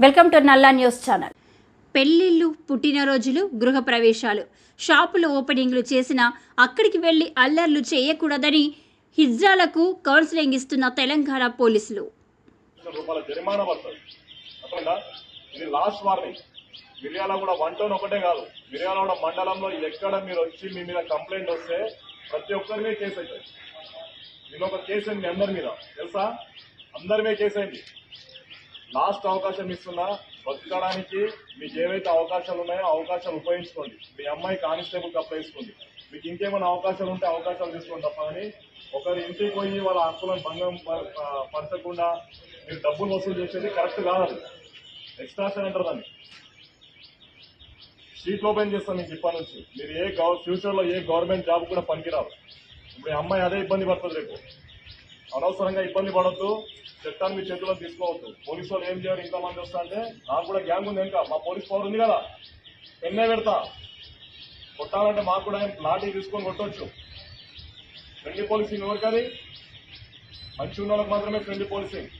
Welcome to Nalla news channel. పెళ్ళిళ్ళు పుట్టినరోజులు గృహప్రవేశాలు. షాపుల ఓపెనింగ్లు చేసినా అక్కడికి వెళ్ళి అల్లర్లు చేయకూడదని హిజ్రాలకు కౌన్సిలింగ్ ఇస్తున్న తెలంగాణ పోలీసులు. లక్షల రూపాయల జరిమానా పడుతుంది. అర్థమైందా? ఇది last warning Miryalaguda one town ఒకటే కాదు. మిర్యాలగూడ మండలంలో ఎక్కడ మీరు వచ్చి మీ మీద కంప్లైంట్ వస్తే ప్రతి ఒక్కరి మీద కేసు అవుతుంది. నేను ఒక కేసు అయింది మీ అందరి మీద. తెలుసా? అందరి మీద కేసు అయింది. లాస్ట్ అవకాశం ఇస్తున్నా బతకడానికి మీకు ఏవైతే అవకాశాలు ఉన్నాయో అవకాశాలు ఉపయోగించుకోండి. మీ అమ్మాయి కానిస్టేబుల్కి అప్లై మీకు ఇంకేమైనా అవకాశాలు ఉంటే అవకాశాలు తీసుకోండి తప్ప అని ఒకరి ఇంటికి పోయి వాళ్ళ హక్కులను భంగం పరచకుండా మీరు డబ్బులు వసూలు చేసేది కరెక్ట్ కాదు. ఎక్స్ట్రాషన్ అంటారు దాన్ని స్ట్రీట్ ఓపెన్ చేస్తాను మీకు ఇప్పటి నుంచి. మీరు ఏ గవ ఫ్యూచర్లో ఏ గవర్నమెంట్ జాబ్ కూడా పనికిరావు ఇప్పుడు అమ్మాయి అదే ఇబ్బంది పడుతుంది రేపు. అనవసరంగా ఇబ్బంది పడద్దు. చట్టాన్ని మీ చేతిలో తీసుకోవద్దు. పోలీసు వాళ్ళు ఏం చేయరు? ఇంతమంది వస్తా అంటే నాకు కూడా గ్యాంగ్ ఉంది ఇంకా. మా పోలీస్ పవర్ ఉంది కదా. ఎన్నే పెడతా? కొట్టాలంటే మాకు కూడా లాఠీ తీసుకొని కొట్టొచ్చు. ఫ్రెండ్లీ పోలీసింగ్ ఎవరికది? మంచి ఉన్న వాళ్ళకి మాత్రమే ఫ్రెండ్లీ పోలీసింగ్.